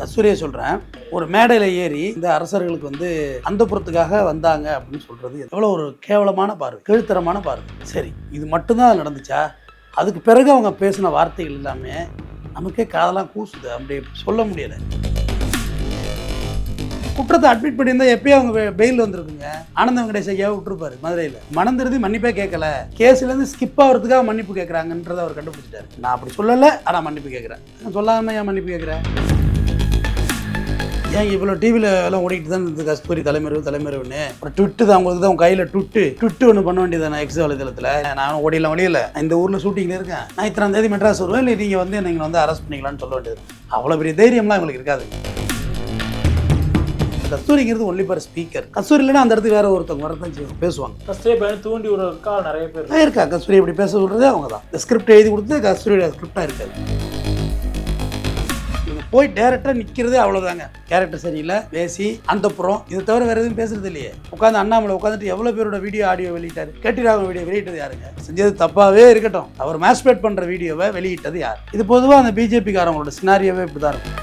கஸ்தூரியை சொல்கிறேன் ஒரு மேடையில் ஏறி இந்த அரசர்களுக்கு வந்து அந்த புறத்துக்காக வந்தாங்க அப்படின்னு சொல்கிறது எவ்வளோ ஒரு கேவலமான பார்வை கெழுத்தரமான பார்வை. சரி இது மட்டும்தான் அது நடந்துச்சா? அதுக்கு பிறகு அவங்க பேசின வார்த்தைகள் எல்லாமே நமக்கே காதெல்லாம் கூசுது. அப்படி சொல்ல முடியலை. குற்றத்தை அட்மிட் பண்ணியிருந்தா எப்பயும் அவங்க பெயில் வந்திருக்குங்க. ஆனந்த வெங்கடேஷ் ஐயாவை விட்டுருப்பாரு மதுரையில். மனம் மன்னிப்பே கேட்கல கேஸ்லேருந்து ஸ்கிப் ஆகிறதுக்காக மன்னிப்பு கேட்குறாங்கன்றதை அவர் கண்டுபிடிச்சிட்டாரு. நான் அப்படி சொல்லலை ஆனால் மன்னிப்பு கேட்குறேன் சொல்லாமல் சொல்லாம ஏன் மன்னிப்பு கேட்குறேன் ஏன் இவ்வளோ டிவியில் எல்லாம் ஓடிட்டு தான் இருந்தது கஸ்தூரி தலைமறைவு தலைமறைவுன்னு. ஒரு ட்விட்டு தான் உங்களுக்கு தான் கையில் ட்விட்டு ட்விட்டு ஒன்று பண்ண வேண்டியது நான் எக்ஸ் வலைதளத்தில் நான் ஓடியெல்லாம் ஒழியல இந்த ஊரில் ஷூட்டிங்கில் இருக்கேன். நான் இத்தனாம் தேதி மெட்ராஸ் வருவேன் இல்லை நீங்கள் வந்து நீங்கள் வந்து அரெஸ்ட் பண்ணிக்கலாம்னு சொல்ல வேண்டியது அவ்வளோ பெரிய தைரியம்லாம் உங்களுக்கு இருக்காது. கஸ்தூரிங்கிறது ஒன்லி பார் ஸ்பீக்கர் கஸ்தூரி இல்லைன்னா அந்த இடத்துக்கு வேற ஒருத்தவங்க வரதான் செய்வாங்க பேசுவாங்க. ஃபஸ்ட்டே பையன் தூண்டி விடுறதுக்கா நிறைய பேர் இருக்கா. கஸ்தூரி இப்படி பேச சொல்கிறதே அவங்க தான் இந்த ஸ்கிரிப்ட் எழுதி கொடுத்து கஸ்தூரியோட ஸ்கிரிப்டாக இருக்காது. போய் டேரெக்டாக நிற்கிறதே அவ்வளோதாங்க கேரக்டர் சரியில்லை பேசி அந்த புறம் இது தவிர வேறு எதுவும் பேசுறது இல்லையே. உட்காந்து அண்ணாமலை உட்காந்துட்டு எவ்வளோ பேரோட வீடியோ ஆடியோ வெளியிட்டாரு? கேட்டிராக வீடியோ வெளியிட்டது யாருங்க? செஞ்சது தப்பாகவே இருக்கட்டும். அவர் மேஸ்பேட் பண்ணுற வீடியோவை வெளியிட்டது யார்? இது பொதுவாக அந்த பிஜேபிக்காரங்களோட சினாரியோவே இப்படி தான் இருக்கும்.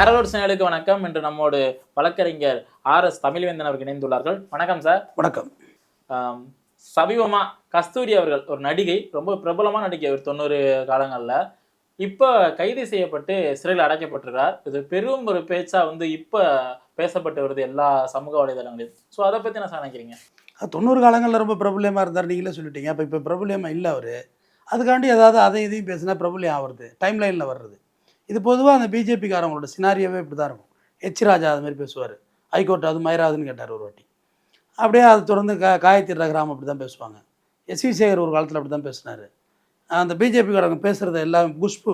ஆரோட் சேனலுக்கு வணக்கம். இன்று நம்மோடு வழக்கறிஞர் ஆர் எஸ் தமிழ்வேந்தன் அவர்கள் இணைந்துள்ளார்கள். வணக்கம் சார். வணக்கம். சமீபமாக சமீபமா கஸ்தூரி அவர்கள் ஒரு நடிகை ரொம்ப பிரபலமான நடிகை அவர் தொண்ணூறு காலங்களில். இப்போ கைது செய்யப்பட்டு சிறையில் அடைக்கப்பட்டிருக்கிறார். இது பெரும் ஒரு பேச்சா வந்து இப்போ பேசப்பட்டு வருது எல்லா சமூக வலைதளங்களையும் ஸோ அதை பற்றி நான் நினைக்கிறீங்க? தொண்ணூறு காலங்களில் ரொம்ப பிரபல்யமாக இருந்தார் நீங்களே சொல்லிட்டீங்க. அப்போ இப்போ பிரபல்யமாக இல்லை அவர். அதுக்காண்டி ஏதாவது அதையும் இதையும் பேசினா பிரபல்யம் ஆகுறது டைம் லைனில் வர்றது. இது பொதுவாக அந்த பிஜேபிக்காரங்களோட சினாரியாவே இப்படி தான் இருக்கும். எச் ராஜா அது மாதிரி பேசுவார். ஹைகோர்ட் அது மயிராதுன்னு கேட்டார் ஒரு வாட்டி. அப்படியே அதை தொடர்ந்து கா காயத்ரி ரகுராம் அப்படி தான் பேசுவாங்க எஸ்வி சேகர் ஒரு காலத்தில் அப்படி தான் பேசினார். அந்த பிஜேபிக்காரங்க பேசுகிறத எல்லாம் குஷ்பு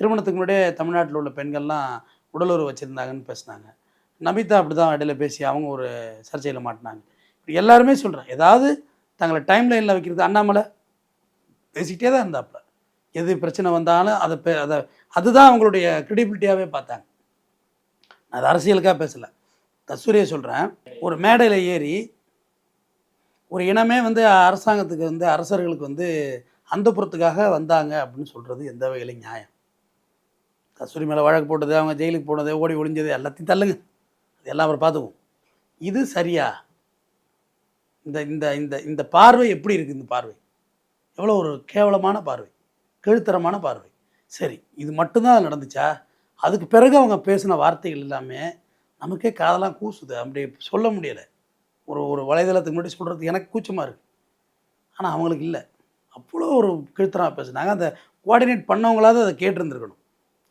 திருமணத்துக்கு முன்னாடியே தமிழ்நாட்டில் உள்ள பெண்கள்லாம் உடலுறவு வச்சுருந்தாங்கன்னு பேசினாங்க. நமிதா அப்படி தான் இடையில பேசி அவங்க ஒரு சர்ச்சையில் மாட்டினாங்க. இப்படி எல்லாருமே சொல்கிறேன் ஏதாவது தங்களை டைம் லைனில் வைக்கிறது அண்ணாமலை பேசிக்கிட்டே தான் இருந்தாப்புல. எது பிரச்சனை வந்தாலும் அதை பே அதை அதுதான் அவங்களுடைய க்ரெடிபிலிட்டியாகவே பார்த்தாங்க. நான் அது அரசியலுக்காக பேசலை. கஸ்தூரியை சொல்கிறேன் ஒரு மேடையில் ஏறி ஒரு இனமே வந்து அரசாங்கத்துக்கு வந்து அரசர்களுக்கு வந்து அந்த புறத்துக்காக வந்தாங்க அப்படின்னு சொல்கிறது எந்த வகையிலும் நியாயம். கஸ்தூரி மேலே வழக்கு போட்டது அவங்க ஜெயிலுக்கு போனது ஓடி ஒளிஞ்சது எல்லாத்தையும் தள்ளுங்க. அது எல்லாம் அப்புறம் பார்த்துக்குவோம். இது சரியா? இந்த இந்த இந்த இந்த பார்வை எப்படி இருக்குது இந்த பார்வை? எவ்வளோ ஒரு கேவலமான பார்வை கெழுத்தரமான பார்வை. சரி இது மட்டும்தான் அது நடந்துச்சா? அதுக்கு பிறகு அவங்க பேசின வார்த்தைகள் எல்லாமே நமக்கே காதெல்லாம் கூசுது அப்படி சொல்ல முடியலை. ஒரு ஒரு வலைதளத்துக்கு முன்னாடி சொல்கிறது எனக்கு கூச்சமாக இருக்குது ஆனால் அவங்களுக்கு இல்லை. அவ்வளோ ஒரு கீழ்த்தரமாக பேசுனாங்க. அந்த கோஆர்டினேட் பண்ணவங்களாவது அதை கேட்டிருந்துருக்கணும்.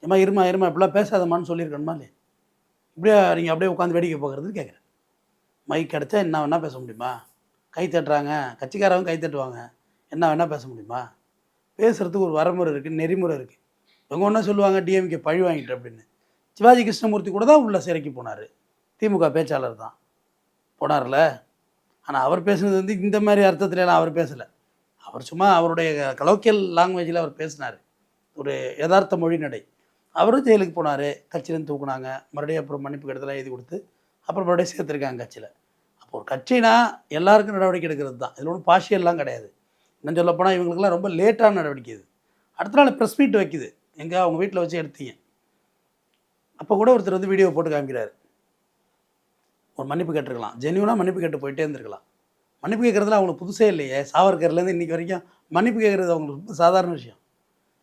ஏமா இருமா இருமா இப்படிலாம் பேசாதம்மான்னு சொல்லியிருக்கணுமா இல்லையா? இப்படியே நீங்கள் அப்படியே உட்காந்து வேடிக்கை பார்க்குறது கேட்குறேன். மைக் கிடச்சா என்ன வேணால் பேச முடியுமா? கை தட்டுறாங்க. கட்சிக்காரவங்க கை தட்டுவாங்க. என்ன வேணால் பேச முடியுமா? பேசுகிறதுக்கு ஒரு வரமுறை இருக்குது நெறிமுறை இருக்குது இவங்க ஒன்றா சொல்லுவாங்க டிஎம்கே பழி வாங்கிட்டு அப்படின்னு. சிவாஜி கிருஷ்ணமூர்த்தி கூட தான் உள்ள சிறைக்கு போனார். திமுக பேச்சாளர் தான். போனார்ல? ஆனால் அவர் பேசுனது வந்து இந்த மாதிரி அர்த்தத்துலலாம் அவர் பேசலை. அவர் சும்மா அவருடைய கலோக்கியல் லாங்குவேஜில் அவர் பேசினார். ஒரு யதார்த்த மொழி நடை. அவரும் ஜெயிலுக்கு போனார் கட்சியிலேருந்து தூக்குனாங்க. மறுபடியும் அப்புறம் மன்னிப்பு கடிதலாம் எழுதி கொடுத்து அப்புறம் மறுபடியும் சேர்த்துருக்காங்க கட்சியில். அப்போ ஒரு கட்சினா எல்லாருக்கும் நடவடிக்கை எடுக்கிறது தான். இதில் ஒன்றும் பாஷியல்லாம் கிடையாது. இன்னும் சொல்லப் போனால் இவங்களுக்குலாம் ரொம்ப லேட்டான நடவடிக்கை இது. அடுத்த நாள் ப்ரெஸ் மீட் வைக்குது. எங்கே? அவங்க வீட்டில் வச்சு எடுத்தீங்க. அப்போ கூட ஒருத்தர் வந்து வீடியோ போட்டு காமிக்கிறார். ஒரு மன்னிப்பு கேட்டிருக்கலாம். ஜென்யூனாக மன்னிப்பு கேட்டு போயிட்டே இருந்திருக்கலாம். மன்னிப்பு கேட்குறதுல அவங்களுக்கு புதுசே இல்லையே. சாவர்கர்லேருந்து இன்றைக்கி வரைக்கும் மன்னிப்பு கேட்குறது அவங்களுக்கு ரொம்ப சாதாரண விஷயம்.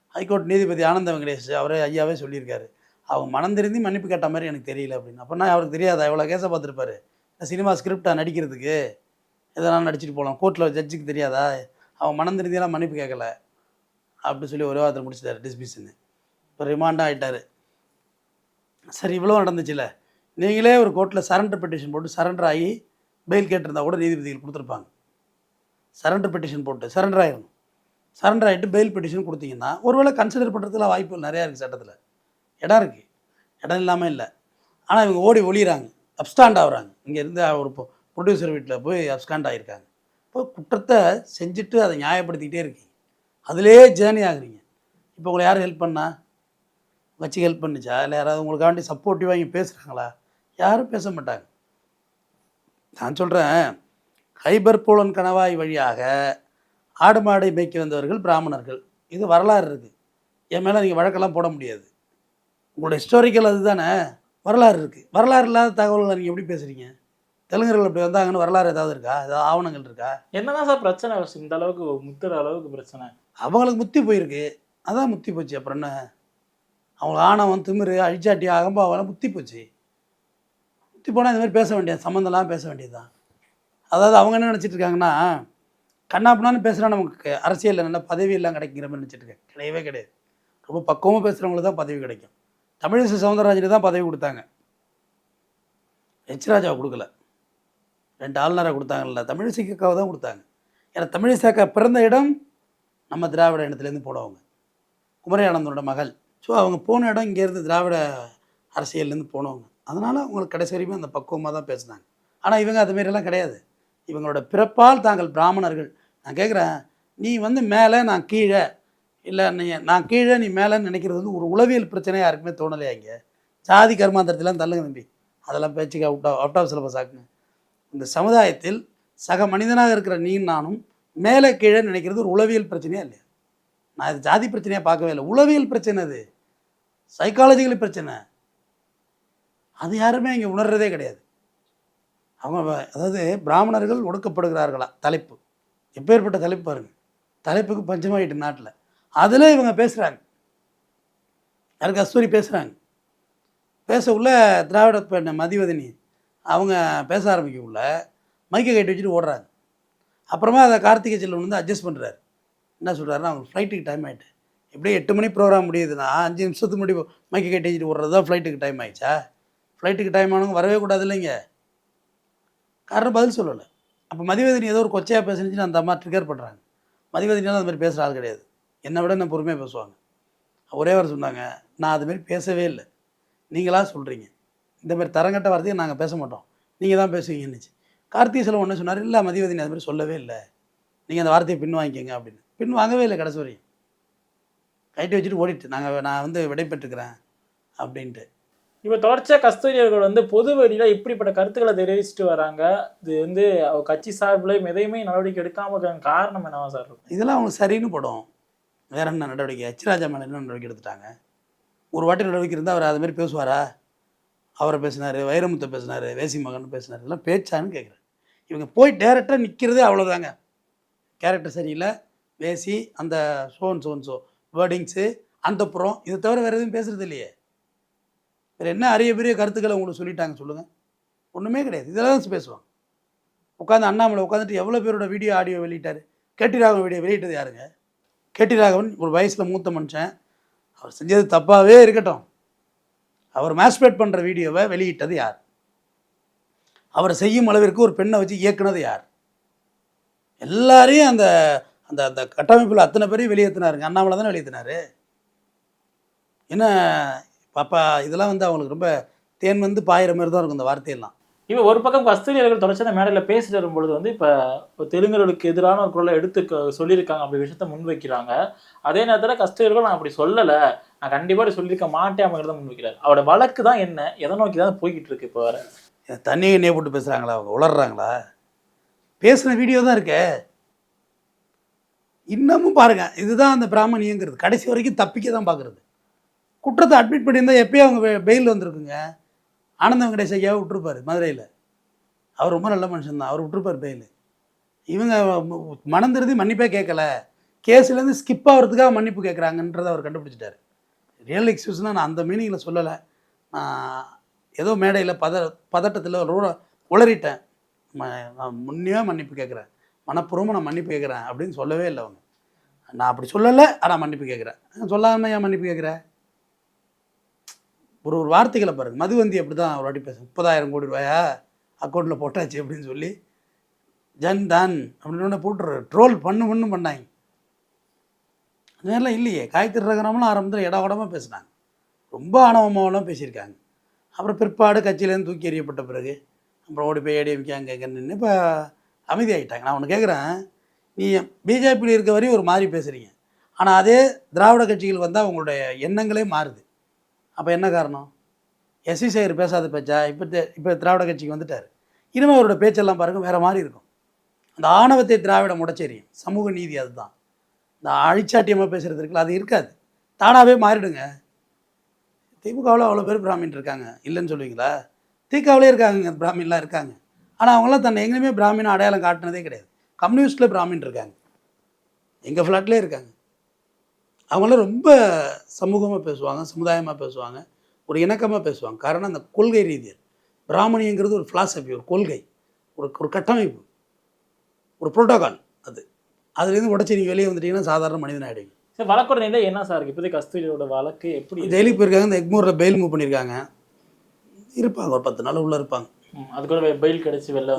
ஹைகோர்ட் நீதிபதி ஆனந்த வெங்கடேஷ் அவரே ஐயாவே சொல்லியிருக்காரு. அவங்க மனம் திருந்தி மன்னிப்பு கேட்ட மாதிரி எனக்கு தெரியல அப்படின்னு. அப்போனா அவருக்கு தெரியாதா? எவ்வளோ கேஸை பார்த்துருப்பாரு. சினிமா ஸ்கிரிப்டாக நடிக்கிறதுக்கு? எதனால் நடிச்சிட்டு போகலாம் கோர்ட்டில் ஜட்ஜுக்கு தெரியாதா? அவன் மனம் திருந்தியெல்லாம் மன்னிப்பு கேட்கல. அப்படின்னு சொல்லி ஒரே வாரத்தில் முடிச்சிட்டாரு. டிஸ்மிஷனு இப்போ ரிமாண்டாக ஆகிட்டார் சரி இவ்வளோ நடந்துச்சுல்ல நீங்களே ஒரு கோர்ட்டில் சரண்டர் பெட்டிஷன் போட்டு சரண்டர் ஆகி பெயில் கேட்டிருந்தா கூட நீதிபதிகள் கொடுத்துருப்பாங்க. சரண்டர் பெட்டிஷன் போட்டு சரண்டர் ஆகிடணும் சரண்டர் ஆகிட்டு பெயில் பெட்டிஷன் கொடுத்தீங்கன்னா ஒருவேளை கன்சிடர் பண்ணுறதுக்குலாம் வாய்ப்புகள் நிறையா இருக்குது சட்டத்தில். இடம் இருக்குது இடம் இல்லாமல் இல்லை. ஆனால் இவங்க ஓடி ஒழிகிறாங்க அப்ஸ்டாண்ட் ஆகுறாங்க. இங்கேருந்து ஒரு ப்ரொடியூசர் வீட்டில் போய் அப்ஸ்டாண்ட் ஆகியிருக்காங்க இப்போ குற்றத்தை செஞ்சுட்டு அதை நியாயப்படுத்திக்கிட்டே இருக்கீங்க. அதிலே ஜேர்னி ஆகுறீங்க. இப்போ உங்களை யார் ஹெல்ப் பண்ணா? வச்சு ஹெல்ப் பண்ணுச்சா? இல்லை யாராவது உங்களுக்காண்டி சப்போர்ட்டிவாக இங்கே பேசுகிறாங்களா யாரும் பேச மாட்டாங்க. நான் சொல்கிறேன் ஹைபர் போலன் கணவாய் வழியாக ஆடு மாடை மேய்க்க வந்தவர்கள் பிராமணர்கள். இது வரலாறு இருக்குது என் மேலே நீங்கள் வழக்கெல்லாம் போட முடியாது. உங்களோட ஹிஸ்டாரிக்கல் அதுதானே? வரலாறு இருக்குது வரலாறு இல்லாத தகவல்களை நீங்கள் எப்படி பேசுகிறீங்க தெலுங்கர்கள் அப்படி வந்தாங்கன்னு வரலாறு ஏதாவது இருக்கா? ஏதாவது ஆவணங்கள் இருக்கா? என்னதான் சார் பிரச்சனை? இந்த அளவுக்கு முத்துற அளவுக்கு பிரச்சனை. அவங்களுக்கு முத்தி போயிருக்கு. அதான் முத்தி போச்சு. அப்புறம் என்ன? அவங்களுக்கு ஆணவம் திமிரு அழிச்சாட்டி அகம்பாவெல்லாம் முத்தி போச்சு. சுற்றி போனால் இந்த மாதிரி பேச வேண்டியது சம்மந்தம்லாம் பேச வேண்டியது தான் அதாவது அவங்க என்ன நினச்சிட்டு இருக்காங்கன்னா கண்ணாப்புனான்னு பேசுனா நமக்கு அரசியலில் நல்ல பதவி எல்லாம் கிடைக்கிற மாதிரி நினச்சிட்டு கிடையவே கிடையாது. ரொம்ப பக்குவமாக பேசுகிறவங்களுக்கு தான் பதவி கிடைக்கும். தமிழிசை சவுந்தரராஜனுக்கு தான் பதவி கொடுத்தாங்க. ஹெச் ராஜாவை கொடுக்கல. ரெண்டு ஆளுநரை கொடுத்தாங்கல்ல தமிழிசைக்காக தான் கொடுத்தாங்க. ஏன்னா தமிழிசைக்கா பிறந்த இடம் நம்ம திராவிட இனத்துலேருந்து போனவங்க. குமரி ஆனந்தனோட மகள். ஸோ அவங்க போன இடம் இங்கேருந்து திராவிட அரசியல்லேருந்து போனவங்க. அதனால் அவங்களுக்கு கடைசி வரைக்கும் அந்த பக்குவமாக தான் பேசுனாங்க. ஆனால் இவங்க அதுமாரிலாம் கிடையாது. இவங்களோட பிறப்பால் தாங்கள் பிராமணர்கள். நான் கேட்குறேன் நீ வந்து மேலே நான் கீழே. இல்லை நீ நான் கீழே நீ மேலேன்னு நினைக்கிறது வந்து ஒரு உளவியல் பிரச்சனையாக யாருக்குமே தோணலையா இங்கே ஜாதி கர்மாந்திரத்திலாம் தள்ளுங்க தம்பி. அதெல்லாம் பேச்சுக்கு out of out of syllabus ஆக்குங்க. இந்த சமுதாயத்தில் சக மனிதனாக இருக்கிற நீ நானும் மேலே கீழே நினைக்கிறது ஒரு உளவியல் பிரச்சனையாக இல்லையா? நான் இது ஜாதி பிரச்சனையாக பார்க்கவே இல்லை. உளவியல் பிரச்சனை அது. சைக்காலஜிக்கல் பிரச்சனை. அது யாருமே இங்கே உணர்றதே கிடையாது. அவங்க அதாவது பிராமணர்கள் ஒடுக்கப்படுகிறார்களா? தலைப்பு. எப்பேற்பட்ட தலைப்பு பாருங்கள் தலைப்புக்கு பஞ்சமாயிட்டு நாட்டில். அதில் இவங்க பேசுகிறாங்க யாருக்கு? கஸ்தூரி பேசுகிறாங்க பேச உள்ள திராவிட பெண்ண மதிவதனி அவங்க பேச ஆரம்பிக்க உள்ள மைக்கை கட்டி வச்சுட்டு ஓடுறாங்க. அப்புறமா அதை கார்த்திகை செல்வன் வந்து அட்ஜஸ்ட் பண்ணுறாரு என்ன சொல்கிறாருன்னா அவங்க ஃப்ளைட்டுக்கு டைம் ஆகிட்டு எப்படியும் எட்டு மணி ப்ரோக்ராம் முடியுதுன்னா அஞ்சு நிமிஷத்துக்கு முன்னாடி மைக்கை கட்டி வச்சுட்டு ஓடுறது தான் ஃப்ளைட்டுக்கு டைம் ஆயிடுச்சா? ஃப்ளைட்டுக்கு டைம் ஆனவங்க வரவே கூடாது இல்லைங்க. காரணம் பதில் சொல்லலை. அப்போ மதிவதனி ஏதோ ஒரு கொச்சையாக பேசுனுச்சுன்னு அந்த அம்மா ட்ரிகர் பண்ணுறாங்க மதிவதனியால் அந்த மாதிரி பேசுகிற ஆள் கிடையாது. என்னை விட என்ன பொறுமையாக பேசுவாங்க. ஒரே வாரம் சொன்னாங்க நான் அதுமாரி பேசவே இல்லை. நீங்களாக சொல்கிறீங்க இந்த மாதிரி தரங்கட்ட வார்த்தையை நாங்கள் பேச மாட்டோம். நீங்கள் தான் பேசுவீங்கன்னுச்சு. கார்த்திகை செல்வம் ஒன்று சொன்னார் இல்லை மதிவதனி அது மாதிரி சொல்லவே இல்லை. நீங்கள் அந்த வார்த்தையை பின் வாங்கிக்கோங்க அப்படின்னு. பின் வாங்கவே இல்லை கடைசி வரையும். கைட்டு வச்சுட்டு ஓடிட்டு நாங்கள் நான் வந்து விடைபெற்றுக்கிறேன் அப்படின்ட்டு. இப்போ தொடர்ச்சியாக கஸ்தூரி அவர்கள் வந்து பொது வெளியில் இப்படிப்பட்ட கருத்துக்களை தெரிவிச்சுட்டு வராங்க. இது வந்து அவர் கட்சி சார்பில் எதையுமே நடவடிக்கை எடுக்காம இருக்காங்க. காரணம் என்னவா சார் இதெல்லாம் அவங்களுக்கு சரின்னு படும். வேற என்ன நடவடிக்கை? எச்ராஜா மேலே என்ன நடவடிக்கை எடுத்துட்டாங்க? ஒரு வாட்டி நடவடிக்கை இருந்தால் அவர் அதுமாரி மாதிரி பேசுவாரா? அவரை பேசினார் வைரமுத்த பேசினார் வேசி மகன் பேசினார். இதெல்லாம் பேச்சான்னு கேட்குறேன் இவங்க போய் டேரெக்டாக நிற்கிறதே அவ்வளோதாங்க கேரக்டர் சரியில்லை. வேசி அந்த சோன் சோன் சோ வேர்டிங்ஸு அந்த புறம். இதை தவிர வேறு எதுவும் பேசுறது இல்லையே. வேறு என்ன அரிய பெரிய கருத்துக்களை உங்களுக்கு சொல்லிட்டாங்க சொல்லுங்கள் ஒன்றுமே கிடையாது. இதெல்லாம் தான் பேசுவாங்க. உட்காந்து அண்ணாமலை உட்காந்துட்டு எவ்வளோ பேரோட வீடியோ ஆடியோ வெளியிட்டார்? கேட்டி ராகவன் வீடியோ வெளியிட்டது யாருங்க? கேட்டி ராகவன் ஒரு வயசில் மூத்த மனுஷன். அவர் செஞ்சது தப்பாகவே இருக்கட்டும். அவர் மேஸ்பேட் பண்ணுற வீடியோவை வெளியிட்டது யார்? அவர் செய்யும் அளவிற்கு ஒரு பெண்ணை வச்சு இயக்குனது யார்? எல்லாரையும் அந்த அந்த அந்த கட்டமைப்பில் அத்தனை பேரையும் வெளியேற்றினாருங்க அண்ணாமலை தானே வெளியேற்றினாரு என்ன பாப்பா இதெல்லாம் வந்து அவங்களுக்கு ரொம்ப தேன் வந்து பாயிற மாதிரி தான் இருக்கும் இந்த வார்த்தையெல்லாம். இவன் ஒரு பக்கம் கஸ்தூரி அவர்கள் தொடர்ச்சியாக மேடையில் பேசிட்டு வரும்பொழுது வந்து இப்போ தெலுங்கர்களுக்கு எதிரான ஒரு குரலை எடுத்து சொல்லியிருக்காங்க அப்படி விஷயத்த முன்வைக்கிறாங்க. அதே நேரத்தில் கஸ்தூரி அவர்கள் நான் அப்படி சொல்லலை. நான் கண்டிப்பாக சொல்லியிருக்க மாட்டேன் அப்படிங்கிறத முன்வைக்கிறார். அவரோட வழக்கு தான் என்ன? எதை நோக்கி தான் போய்கிட்டு இருக்கு இப்போ வர தண்ணி எண்ணெயை போட்டு பேசுகிறாங்களா அவங்க? உளர்றாங்களா? பேசுன வீடியோ தான் இருக்கே. இன்னமும் பாருங்க. இதுதான் அந்த பிராமணியங்கிறது. கடைசி வரைக்கும் தப்பிக்க தான் பார்க்குறது குற்றத்தை அட்மிட் பண்ணியிருந்தால் எப்பயும் அவங்க பெயில் வந்திருக்குங்க. ஆனந்த வெங்கடேஷ் ஐயாவை விட்டுருப்பார் மதுரையில். அவர் ரொம்ப நல்ல மனுஷன்தான். அவர் விட்டுருப்பார் பெயில் இவங்க மனம் திருந்தி மன்னிப்பே கேட்கல கேஸ்லேருந்து ஸ்கிப் ஆகிறதுக்காக மன்னிப்பு கேட்குறாங்கன்றதை அவர் கண்டுபிடிச்சிட்டாரு. ரியல் எக்ஸ்கியூஸ்னால் நான் அந்த மீனிங்கில் சொல்லலை. நான் ஏதோ மேடையில் பத பதட்டத்தில் ரூ உளறிட்டேன். நான் முன்னே மன்னிப்பு கேட்குறேன் மனப்பூர்வமாக நான் மன்னிப்பு கேட்குறேன் அப்படின்னு சொல்லவே இல்லை அவங்க. நான் அப்படி சொல்லலை ஆனால் மன்னிப்பு கேட்குறேன் சொல்லாமல் ஏன் மன்னிப்பு கேட்குறேன் ஒரு ஒரு வார்த்தைகளை பாருங்க. மதுவந்தி அப்படி தான் ஒரு வாட்டி பேச முப்பதாயிரம் கோடி ரூபாயா? அக்கௌண்ட்டில் போட்டாச்சு அப்படின்னு சொல்லி ஜன் தான் அப்படின்னு போட்டுரு ட்ரோல் பண்ணு பண்ணு பண்ணாங்க. அந்த மாதிரிலாம் இல்லையே. காயத்ரி ரகரமெல்லாம் ஆரம்பத்தில் இட உடமா பேசினாங்க. ரொம்ப ஆணவமாவெல்லாம் பேசியிருக்காங்க. அப்புறம் பிற்பாடு கட்சியிலேருந்து தூக்கி எறியப்பட்ட பிறகு அப்புறம் ஓடி போய் ஏடிஎம்கே அங்கே இங்கே நின்று இப்போ அமைதியாகிட்டாங்க நான் ஒன்று கேட்குறேன் நீ பிஜேபியில் இருக்க வரையும் ஒரு மாதிரி பேசுகிறீங்க ஆனால் அதே திராவிட கட்சிகள் வந்தால் உங்களுடைய எண்ணங்களே மாறுது. அப்போ என்ன காரணம்? எஸ்சி சேகர் பேசாத பேச்சா? இப்போ இப்போ திராவிட கட்சிக்கு வந்துட்டார். இனிமேல் அவரோட பேச்செல்லாம் பாருங்கள் வேறு மாதிரி இருக்கும். அந்த ஆணவத்தை திராவிடம் உடச்செறியும் சமூக நீதி அதுதான். இந்த அழிச்சாட்டியமாக பேசுறது இருக்குல்ல அது இருக்காது. தானாகவே மாறிடுங்க. திமுகவில் அவ்வளோ பேர் பிராமின் இருக்காங்க. இல்லைன்னு சொல்லுவீங்களா? திகாவிலே இருக்காங்க பிராமின்லாம் இருக்காங்க. ஆனால் அவங்களாம் தன்னை எங்கேயுமே பிராமின் அடையாளம் காட்டினதே கிடையாது. கம்யூனிஸ்ட்டில் பிராமின் இருக்காங்க. எங்கள் ஃப்ளாட்லேயே இருக்காங்க. அவங்களாம் ரொம்ப சமூகமாக பேசுவாங்க சமுதாயமாக பேசுவாங்க ஒரு இணக்கமாக பேசுவாங்க. காரணம் அந்த கொள்கை ரீதியில் பிராமணியங்கிறது ஒரு philosophy ஒரு கொள்கை ஒரு ஒரு கட்டமைப்பு ஒரு புரோட்டோகால் அது. அதுலேருந்து உடச்சி நீங்கள் வெளியே வந்துட்டீங்கன்னா சாதாரண மனிதன் ஆகிடுவீங்க சார் வழக்கோட நிலை என்ன சார் இருக்கு? இப்போதைக்கு கஸ்தூரியோட வழக்கு எப்படி? ஜெயிலுக்கு போயிருக்காங்க இந்த எக்மூரில் பெயில் மூவ் பண்ணியிருக்காங்க இருப்பாங்க ஒரு பத்து நாள் உள்ளே இருப்பாங்க. ம், அது கூட பெயில் கிடைச்சு வெளில.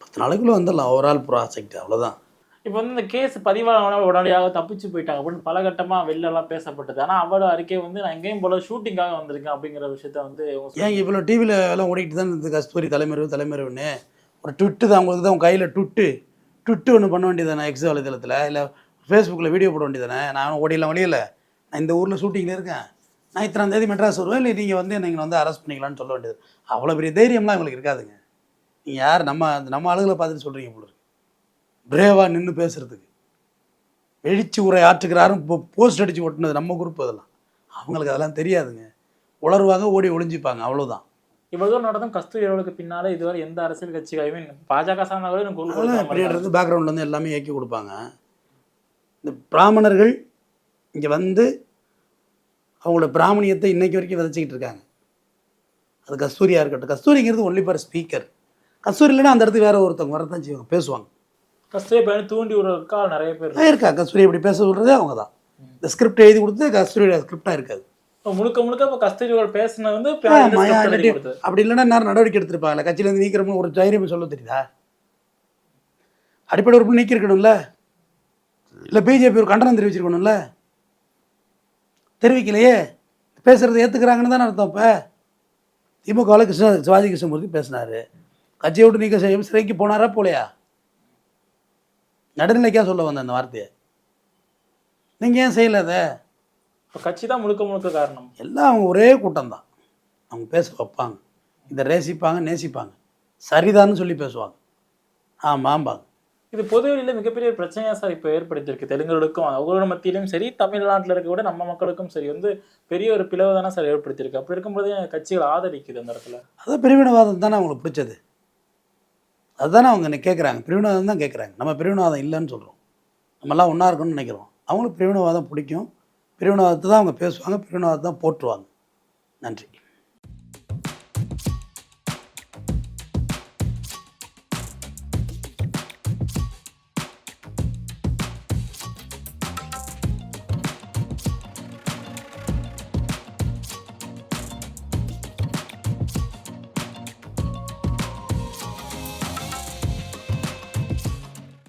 பத்து நாளைக்குள்ளே வந்துடலாம் ஓவரால் ப்ராஜெக்ட் அவ்வளோதான் இப்போ வந்து இந்த கேஸ் பதிவான உடனடியாக தப்பிச்சு போயிட்டாங்க. அப்படின்னு பல கட்டமா வெளிலலாம் பேசப்பட்டது. ஆனா அவரோட அறிக்கை வந்து நான் எங்கேயும் போல ஷூட்டிங்காக வந்திருக்கேன் அப்படிங்கிற விஷயத்த வந்து ஏன் இவ்வளோ டிவியில் எல்லாம் ஓடிக்கிட்டு தான் இருந்தது? கஸ்தூரி தலைமறைவு தலைமறைவுன்னு. ஒரு ட்விட்டு தான் உங்களுக்கு தான் கையில் ட்விட்டு ட்விட்டு ஒன்று பண்ண வேண்டியதானே எக்ஸ் வலைதளத்தில் இல்லை ஃபேஸ்புக்கில் வீடியோ போட வேண்டியதானே நான் ஓடிடலாம் வழியில். நான் இந்த ஊரில் ஷூட்டிங்கில் இருக்கேன். நான் இத்தனாம் தேதி மெட்ராஸ் வருவேன் இல்லை நீங்கள் வந்து நீங்கள் வந்து அரெஸ்ட் பண்ணிக்கலாம்னு சொல்ல வேண்டியது. அவ்வளோ பெரிய தைரியம்லாம் உங்களுக்கு இருக்காதுங்க. நீங்கள் யார்? நம்ம நம்ம ஆளுகளை பார்த்துட்டு சொல்கிறீங்க போல பிரேவாக நின்று பேசுகிறதுக்கு எழுச்சி உரை ஆற்றுக்கிறாரும் இப்போ போஸ்ட் அடித்து ஒட்டினது நம்ம குரூப் அதெல்லாம். அவங்களுக்கு அதெல்லாம் தெரியாதுங்க. உளருவாங்க ஓடி ஒளிஞ்சிப்பாங்க அவ்வளோதான் இவ்வளவு தூரம் நடந்தும் கஸ்தூரி அவர்களுக்கு பின்னால இதுவரை எந்த அரசியல் கட்சி ஐ மீன் பாஜக சார்ந்தவர்களும் எனக்கு பேக்ரவுண்டில் வந்து எல்லாமே இயக்கி கொடுப்பாங்க. இந்த பிராமணர்கள் இங்கே வந்து அவங்களோட பிராமணியத்தை இன்னைக்கு வரைக்கும் விதைச்சிக்கிட்டு இருக்காங்க. அது கஸ்தூரியாக இருக்கட்டும். கஸ்தூரிங்கிறது ஒன்லி ஃபார் ஸ்பீக்கர் கஸ்தூரி இல்லைன்னா அந்த இடத்துக்கு வேற ஒருத்தவங்க வரதான் செய்வாங்க பேசுவாங்க. கஸ்தூரி பையனை தூண்டி விடுறதுக்கா நிறைய பேர் இருக்கா. கஸ்தூரி இப்படி பேச சொல்கிறதே அவங்க தான் இந்த ஸ்கிரிப்ட் எழுதி கொடுத்து கஸ்தூரியோட ஸ்கிரிப்டாக இருக்காது. முழுக்க முழுக்க இப்ப கஸ்தூரி அவர்கள் பேசுனது வந்து. அப்படி இல்லைன்னா நேரம் நடவடிக்கை எடுத்திருப்பாங்கல்ல? கட்சியிலேருந்து நீக்கிறோம்னு ஒரு தைரியம் சொல்ல தெரியுதா? அடிப்படை உறுப்பு நீக்கிருக்கணும்ல இல்லை பிஜேபி ஒரு கண்டனம் தெரிவிச்சிருக்கணும்ல? தெரிவிக்கலையே. பேசுறது ஏற்றுக்கிறாங்கன்னு தானே அர்த்தம் இப்போ. திமுகவில் கிருஷ்ண சிவாஜி கிருஷ்ணமூர்த்தி பேசினார். கட்சியை விட்டு நீக்க செய்யும் சிறைக்கு போனாரா போலையா? நடுநிலைக்காக சொல்ல வந்தேன் அந்த வார்த்தையை. நீங்கள் ஏன் செய்யலை அதை? இப்ப கட்சி தான் முழுக்க முழுக்க காரணம். எல்லாம் அவங்க ஒரே கூட்டம் தான் அவங்க பேச வைப்பாங்க. இதை ரேசிப்பாங்க நேசிப்பாங்க. சரிதான்னு சொல்லி பேசுவாங்க. ஆமாம்பாங்க. இது பொதுவெளியில மிகப்பெரிய ஒரு பிரச்சனையா சார் இப்போ ஏற்படுத்தியிருக்கு. தெலுங்குகளுக்கும் அவங்களோட மத்தியிலும் சரி தமிழ்நாட்டில் இருக்க கூட நம்ம மக்களுக்கும் சரி வந்து பெரிய ஒரு பிளவு தானே சார் ஏற்படுத்தியிருக்கு. அப்படி இருக்கும்போது ஏன் கட்சிகள் ஆதரிக்குது அந்த இடத்துல? அதான் பிரிவினவாதம் தானே அவங்களுக்கு பிடிச்சது. அதுதானே அவங்க கேட்குறாங்க பிரிவினவாதம் தான் கேட்குறாங்க நம்ம பிரிவினவாதம் இல்லைன்னு சொல்கிறோம் நம்மலாம் ஒன்றா இருக்கணும்னு நினைக்கிறோம். அவங்களுக்கு பிரிவினவாதம் பிடிக்கும். பிரிவினவாதத்தை தான் அவங்க பேசுவாங்க. பிரிவினவாதத்தை தான் போற்றுவாங்க. நன்றி.